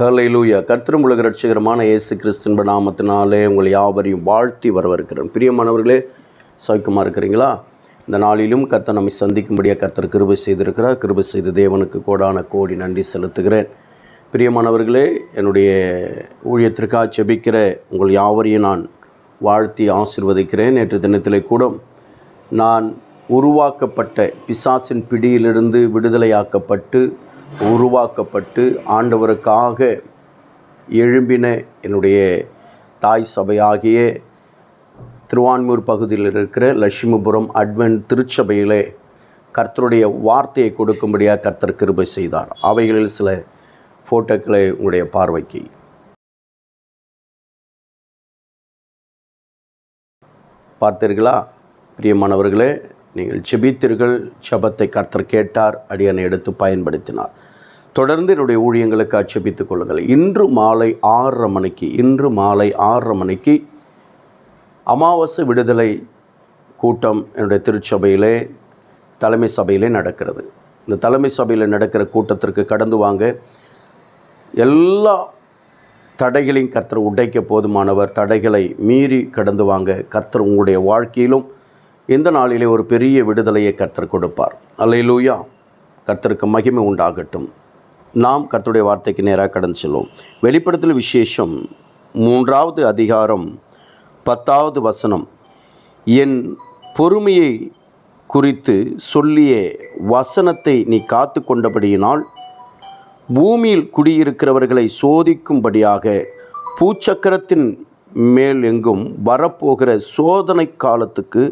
Hallelujah கர்த்தரும் உலக ரட்சகரமான இயேசு கிறிஸ்தின்ப நாமத்தினாலே உங்களை யாவரையும் வாழ்த்தி வரவிருக்கிறேன் பிரியமானவர்களே சௌக்கியமாக இருக்கிறீங்களா? இந்த நாளிலும் கர்த்தர் நம்மை சந்திக்கும்படியாக கர்த்தர் கிருபை செய்திருக்கிறார். கிருபை செய்த தேவனுக்கு கோடான கோடி நன்றி செலுத்துகிறேன். பிரியமானவர்களே என்னுடைய ஊழியத்திற்காக செபிக்கிற உங்கள் யாவரையும் நான் வாழ்த்தி ஆசிர்வதிக்கிறேன். நேற்று தினத்திலே கூட நான் உருவாக்கப்பட்ட பிசாசின் பிடியிலிருந்து விடுதலையாக்கப்பட்டு உருவாக்கப்பட்டு ஆண்டவருக்காக எழும்பின என்னுடைய தாய் சபையாகிய திருவான்மூர் பகுதியில் இருக்கிற லட்சுமிபுரம் அட்வன் திருச்சபையிலே கர்த்தருடைய வார்த்தையை கொடுக்கும்படியாக கர்த்தர் கிருபை செய்தார். அவைகளில் சில ஃபோட்டோக்களை உங்களுடைய பார்வைக்கு. பார்த்தீர்களா? பிரியமானவர்களே நீங்கள் செபித்தீர்கள் செபத்தை கர்த்தர் கேட்டார் அடியனை எடுத்து பயன்படுத்தினார். தொடர்ந்து என்னுடைய ஊழியங்களுக்கு அச்சபித்துக் கொள்ளுங்கள். இன்று மாலை ஆறரை மணிக்கு இன்று மாலை ஆறரை மணிக்கு அமாவாசை விடுதலை கூட்டம் என்னுடைய திருச்சபையிலே தலைமை சபையிலே நடக்கிறது. இந்த தலைமை சபையில் நடக்கிற கூட்டத்திற்கு கடந்து வாங்க. எல்லா தடைகளையும் கர்த்தர் உடைக்க போதுமானவர். தடைகளை மீறி கடந்து வாங்க. கர்த்தர் உங்களுடைய வாழ்க்கையிலும் இந்த நாளிலே ஒரு பெரிய விடுதலையை கர்த்தர் கொடுப்பார். அல்லையிலூயா கர்த்தருக்கு மகிமை உண்டாகட்டும். நாம் கர்த்தருடைய வார்த்தைக்கு நேராக கடந்து செல்வோம். வெளிப்படுத்தல் விசேஷம் மூன்றாவது அதிகாரம் பத்தாவது வசனம். என் பொறுமையை குறித்து சொல்லிய வசனத்தை நீ காத்து கொண்டபடியினால் பூமியில் குடியிருக்கிறவர்களை சோதிக்கும்படியாக பூச்சக்கரத்தின் மேல் எங்கும் வரப்போகிற சோதனை காலத்துக்கு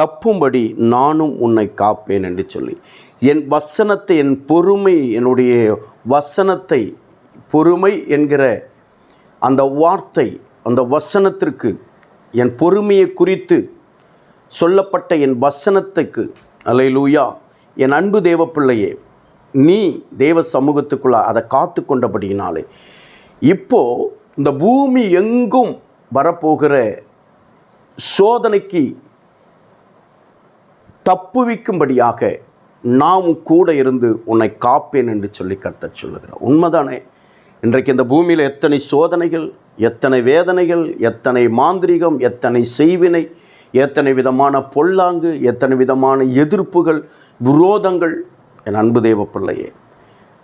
தப்பும்படி நானும் உன்னை காப்பேன் என்று சொல்லி. என் வசனத்தை என் பொறுமை என்னுடைய வசனத்தை பொறுமை என்கிற அந்த வார்த்தை அந்த வசனத்திற்கு என் பொறுமையை குறித்து சொல்லப்பட்ட என் வசனத்துக்கு அலையிலூயா என் அன்பு தேவ பிள்ளையே நீ தேவ சமூகத்துக்குள்ள அதை காத்து கொண்டபடியினாலே இப்போ இந்த பூமி எங்கும் வரப்போகிற சோதனைக்கு தப்புவிக்கும்படியாக நாம் கூட இருந்து உன்னை காப்பேன் என்று சொல்லி கர்த்தர் சொல்லுகிறார். உண்மைதானே? இன்றைக்கு இந்த பூமியில் எத்தனை சோதனைகள் எத்தனை வேதனைகள் எத்தனை மாந்திரிகம் எத்தனை செய்வினை எத்தனை விதமான பொல்லாங்கு எத்தனை விதமான எதிர்ப்புகள் விரோதங்கள். என் அன்பு தேவ பிள்ளையே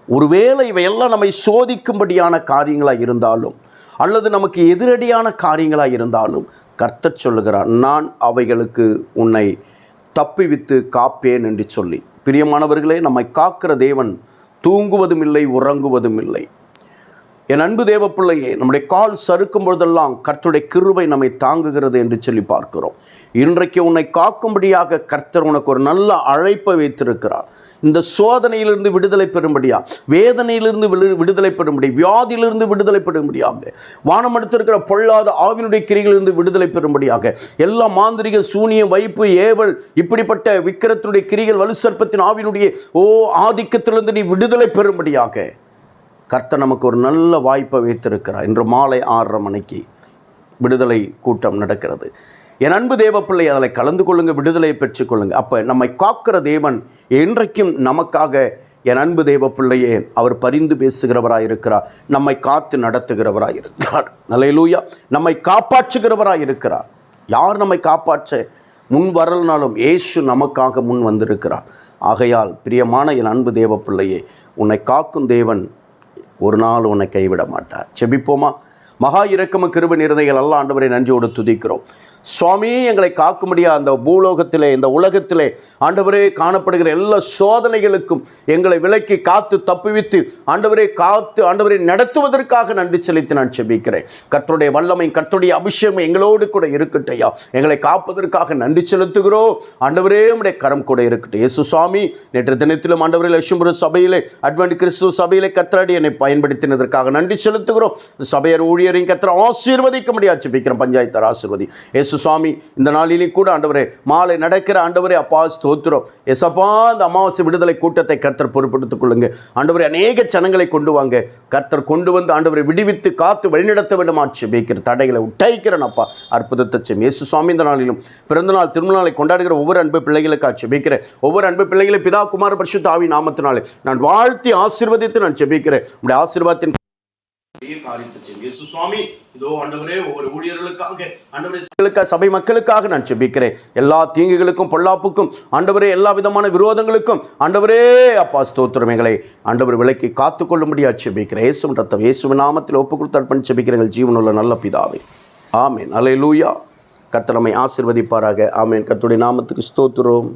ஒருவேளை இவையெல்லாம் நம்மை சோதிக்கும்படியான காரியங்களாக இருந்தாலும் அல்லது நமக்கு எதிரடியான காரியங்களாக இருந்தாலும் கர்த்தர் சொல்லுகிறார் நான் அவைகளுக்கு உன்னை தப்பிவித்து காப்பேன் என்று சொல்லி. பிரியமானவர்களே நம்மை காக்கிற தேவன் தூங்குவதும் இல்லை உறங்குவதும் இல்லை. என் அன்பு தேவ பிள்ளையே நம்முடைய கால் சறுக்கும் பொழுதெல்லாம் கர்த்தருடைய கிருபை நம்மை தாங்குகிறது என்று சொல்லி பார்க்கிறோம். இன்றைக்கு உன்னை காக்கும்படியாக கர்த்தர் உனக்கு ஒரு நல்ல அழைப்பை வைத்திருக்கிறார். இந்த சோதனையிலிருந்து விடுதலை பெறும்படியா? வேதனையிலிருந்து விடு- விடுதலை பெறும்படி வியாதியிலிருந்து விடுதலை பெறும்படியாக? வானம் எடுத்திருக்கிற பொல்லாத ஆவினுடைய கிரிகளிலிருந்து விடுதலை பெறும்படியாக? எல்லா மாந்திரிக சூனியம் வைப்பு ஏவல் இப்படிப்பட்ட விக்கிரத்தினுடைய கிரிகள் வலுசற்பத்தின் ஆவினுடைய ஓ ஆதிக்கத்திலிருந்து நீ விடுதலை பெறும்படியாக? கர்த்தர் நமக்கு ஒரு நல்ல வாய்ப்பை வைத்திருக்கிறார். இன்று மாலை ஆறரை மணிக்கு விடுதலை கூட்டம் நடக்கிறது. என் அன்பு தேவப்பிள்ளை அதில் கலந்து கொள்ளுங்கள் விடுதலையை பெற்றுக்கொள்ளுங்கள் அப்போ நம்மை காக்கிற தேவன் என்றைக்கும் நமக்காக என் அன்பு தேவப்பிள்ளையே அவர் பரிந்து பேசுகிறவராக இருக்கிறார். நம்மை காத்து நடத்துகிறவராக இருக்கிறார். அலையலூயா நம்மை காப்பாற்றுகிறவராக இருக்கிறார். யார் நம்மை காப்பாற்ற? முன் வரலனாலும் ஏசு நமக்காக முன் வந்திருக்கிறார். ஆகையால் பிரியமான என் அன்பு தேவப்பிள்ளையே உன்னை காக்கும் தேவன் ஒரு நாள் உன்னை கைவிட மாட்டார் செபிப்போமா? மகா இரக்கம கிருப நிறதைகள் அல்ல ஆண்டவரை நன்றியோடு துதிக்கிறோம். சுவாமி எங்களை காக்கும்படியா அந்த பூலோகத்திலே இந்த உலகத்திலே ஆண்டவரே காணப்படுகிற எல்லா சோதனைகளுக்கும் எங்களை விலக்கி காத்து தப்புவித்து ஆண்டவரே காத்து ஆண்டவரை நடத்துவதற்காக நன்றி செலுத்தி நான் செபிக்கிறேன். கர்த்தருடைய வல்லமை கர்த்தருடைய அபிஷேகம் எங்களோடு கூட இருக்கட்டையா எங்களை காப்பதற்காக நன்றி செலுத்துகிறோம். ஆண்டவரே உடைய கரம் கூட இருக்கட்டும். இயேசு சுவாமி நேற்று தினத்திலும் ஆண்டவரே லட்சுமபுர சபையிலே அட்வென்ட் கிறிஸ்துவ சபையிலே கத்தராடி என்னை பயன்படுத்தினதற்காக நன்றி செலுத்துகிறோம். சபையர் ஊழியரையும் கத்திர ஆசீர்வதிக்க முடியாது செபிக்கிறோம். பஞ்சாயத்தர் ஆசீர்வதி. இயேசு இயேசு சுவாமி இந்த நாளிலையும் கூட ஆண்டவரே மாலை நடக்கிற ஆண்டவரே அப்பா ஸ்தோத்திரம். எசப்பா அந்த அமாவாசை விடுதலை கூட்டத்தை கர்த்தர் பொறுப்படுத்திக் கொள்ளுங்க. ஆண்டவரே அநேக சனங்களை கொண்டு வாங்க. கர்த்தர் கொண்டு வந்து ஆண்டவரை விடுவித்து காத்து வழிநடத்த வேண்டுமா. வைக்கிற தடைகளை உட்டாய்க்கிறேன் அப்பா அற்புதத்தை செய்யும். இயேசு சுவாமி இந்த நாளிலும் பிறந்தநாள் திருமணநாளை கொண்டாடுகிற ஒவ்வொரு அன்பு பிள்ளைகளுக்கு ஆட்சி வைக்கிறேன் ஒவ்வொரு அன்பு பிள்ளைகளை பிதா குமார பரிசு தாவி நாமத்தினாலே நான் வாழ்த்தி ஆசீர்வதித்து நான் செபிக்கிறேன் உடைய ஆசீர்வாதத்தின் காரியத்தை செய்யும். இயேசு சுவாமி இதோ ஆண்டவரே ஒவ்வொரு ஊழியர்களுக்காக ஆண்டவரே சபை மக்களுக்காக நான் செபிக்கிறேன் எல்லா தீங்குகளுக்கும் பொல்லாப்புக்கும் ஆண்டவரே எல்லா விதமான விரோதங்களுக்கும் ஆண்டவரே அப்பா ஸ்தோத்திரம் எங்களை ஆண்டவர் விலைக்கு காத்துக்கொள்ளும்படியா செபிக்கிறேன் இயேசுவின் ரத்தம் இயேசு நாமத்தில் ஒப்பு கொடுத்து அர்ப்பணி செபிக்கிறேன் ஜீவனுள்ள நல்ல பிதாவே. ஆமேன். அலை லூயா கத்தனமை ஆசிர்வதிப்பாராக. ஆமேன். கத்துடைய நாமத்துக்கு ஸ்தோத்துறோம்